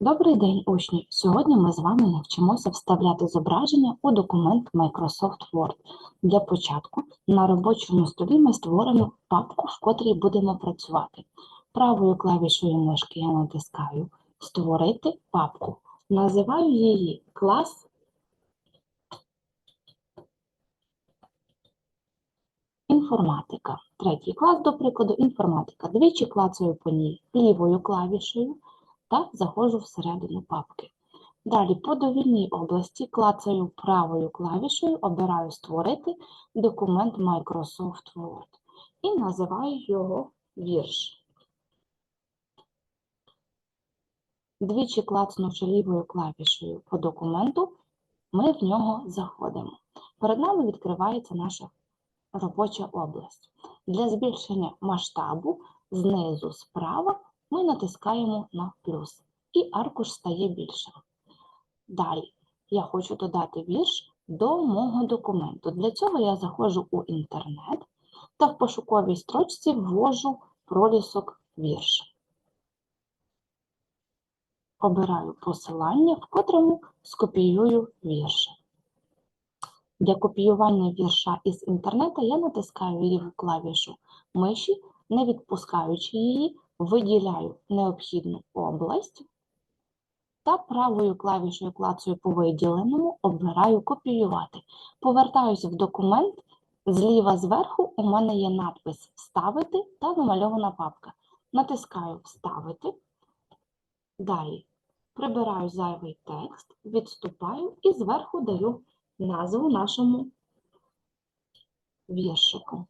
Добрий день, учні! Сьогодні ми з вами навчимося вставляти зображення у документ Microsoft Word. Для початку на робочому столі ми створимо папку, в котрій будемо працювати. Правою клавішою мишки я натискаю Створити папку. Називаю її клас інформатика. Третій клас, до прикладу, інформатика. Двічі клацаю по ній лівою клавішею та заходжу всередину папки. Далі по довільній області клацаю правою клавішею, обираю Створити документ Microsoft Word і називаю його вірш. Двічі клацнувши лівою клавішею по документу, ми в нього заходимо. Перед нами відкривається наша робоча область. Для збільшення масштабу знизу справа ми натискаємо на плюс, і аркуш стає більшим. Далі я хочу додати вірш до мого документу. Для цього я заходжу у інтернет та в пошуковій строчці ввожу пролісок вірш. Обираю посилання, в котрому скопіюю вірш. Для копіювання вірша із інтернету я натискаю ліву клавішу миші, не відпускаючи її, виділяю необхідну область та правою клавішою клацаю по виділеному, обираю копіювати. Повертаюсь в документ, зліва зверху у мене є надпис Вставити та намальована папка. Натискаю Вставити. Далі прибираю зайвий текст, відступаю і зверху даю назву нашому віршику.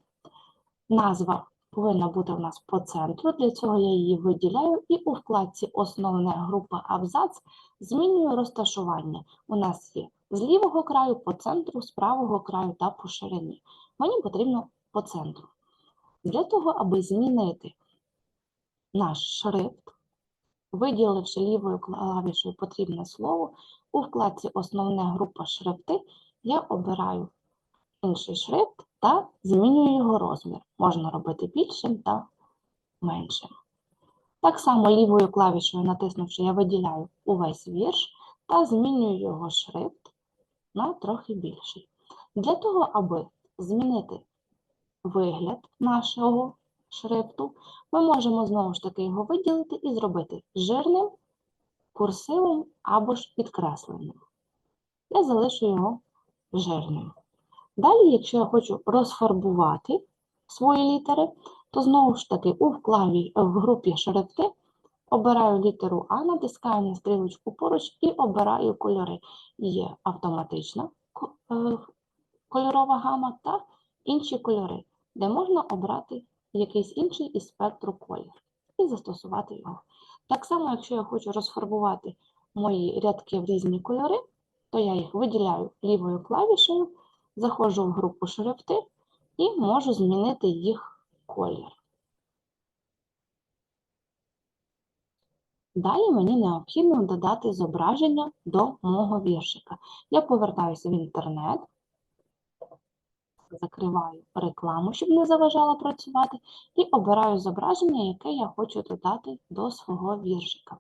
Назва повинна бути у нас по центру, для цього я її виділяю і у вкладці Основна група абзац змінюю розташування. У нас є з лівого краю по центру, з правого краю та по ширині. Мені потрібно по центру. Для того, аби змінити наш шрифт, виділивши лівою клавішою потрібне слово, у вкладці Основна група шрифти я обираю інший шрифт та змінюю його розмір. Можна робити більшим та меншим. Так само лівою клавішою, натиснувши, я виділяю увесь вірш та змінюю його шрифт на трохи більший. Для того, аби змінити вигляд нашого шрифту, ми можемо знову ж таки його виділити і зробити жирним, курсивом або ж підкресленим. Я залишу його жирним. Далі, якщо я хочу розфарбувати свої літери, то знову ж таки у вкладі в групі шрифти обираю літеру А, натискаю на стрілочку поруч і обираю кольори. Є автоматична е, кольорова гама та інші кольори, де можна обрати якийсь інший із спектру колір і застосувати його. Так само, якщо я хочу розфарбувати мої рядки в різні кольори, то я їх виділяю лівою клавішею. Заходжу в групу шрифти і можу змінити їх колір. Далі мені необхідно додати зображення до мого віршика. Я повертаюся в інтернет, закриваю рекламу, щоб не заважала працювати, і обираю зображення, яке я хочу додати до свого віршика.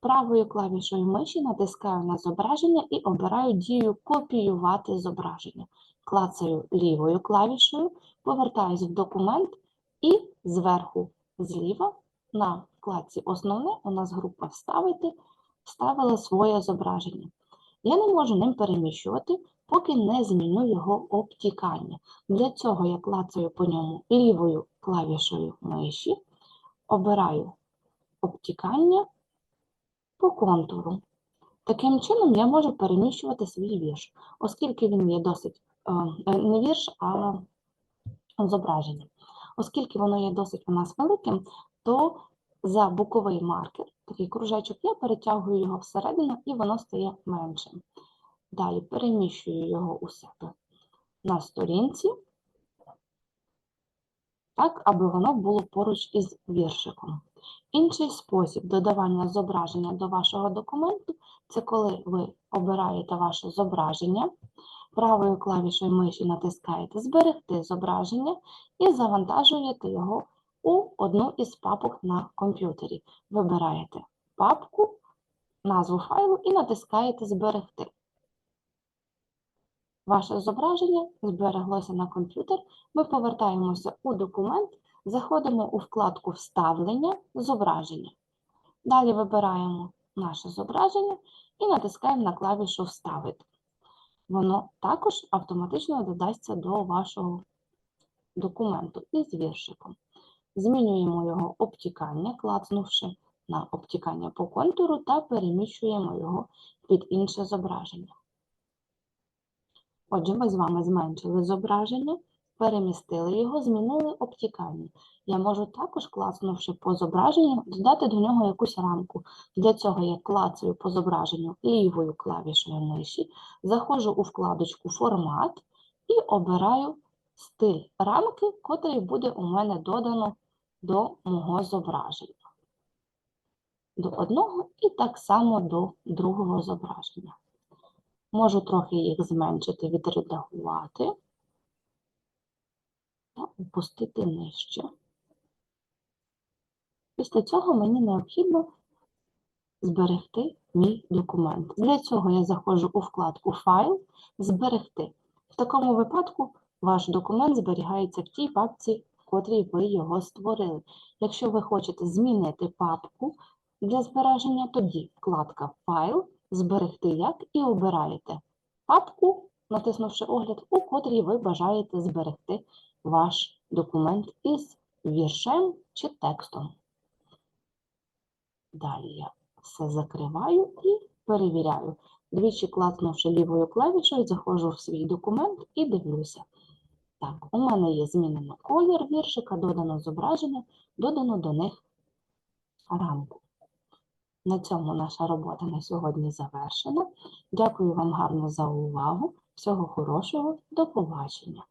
Правою клавішою миші натискаю на зображення і обираю дію Копіювати зображення. Клацаю лівою клавішою, повертаюсь в документ і зверху зліва на вкладці Основне у нас група Вставити, вставила своє зображення. Я не можу ним переміщувати, поки не зміню його обтікання. Для цього я клацаю по ньому лівою клавішою миші, обираю обтікання по контуру. Таким чином я можу переміщувати свій вірш, оскільки він є досить е, не вірш, а зображення. Оскільки воно є досить у нас великим, то за боковий маркер, такий кружечок, я перетягую його всередину і воно стає меншим. Далі переміщую його у себе на сторінці, так, аби воно було поруч із віршиком. Інший спосіб додавання зображення до вашого документу це коли ви обираєте ваше зображення, правою клавішою миші натискаєте Зберегти зображення і завантажуєте його у одну із папок на комп'ютері. Вибираєте папку, назву файлу і натискаєте Зберегти. Ваше зображення збереглося на комп'ютер. Ми повертаємося у документ, заходимо у вкладку Вставлення зображення. Далі вибираємо наше зображення і натискаємо на клавішу Вставити. Воно також автоматично додасться до вашого документу із віршиком. Змінюємо його обтікання, клацнувши на обтікання по контуру та переміщуємо його під інше зображення. Отже, ми з вами зменшили зображення, перемістили його, змінили обтікання. Я можу також, клацнувши по зображенню, додати до нього якусь рамку. Для цього я клацаю по зображенню лівою клавішою миші, заходжу у вкладочку Формат і обираю стиль рамки, котрий буде у мене додано до мого зображення. До одного і так само до другого зображення. Можу трохи їх зменшити, відредагувати та опустити нижче. Після цього мені необхідно зберегти мій документ. Для цього я заходжу у вкладку Файл, Зберегти. В такому випадку ваш документ зберігається в тій папці, в котрій ви його створили. Якщо ви хочете змінити папку для збереження, тоді вкладка Файл, Зберегти як і обираєте папку, натиснувши огляд, у котрій ви бажаєте зберегти ваш документ із віршем чи текстом. Далі я все закриваю і перевіряю. Двічі клацнувши лівою клавішою, заходжу в свій документ і дивлюся. Так, у мене є змінено колір віршика, додано зображення, додано до них рамку. На цьому наша робота на сьогодні завершена. Дякую вам гарно за увагу. Всього хорошого, до побачення!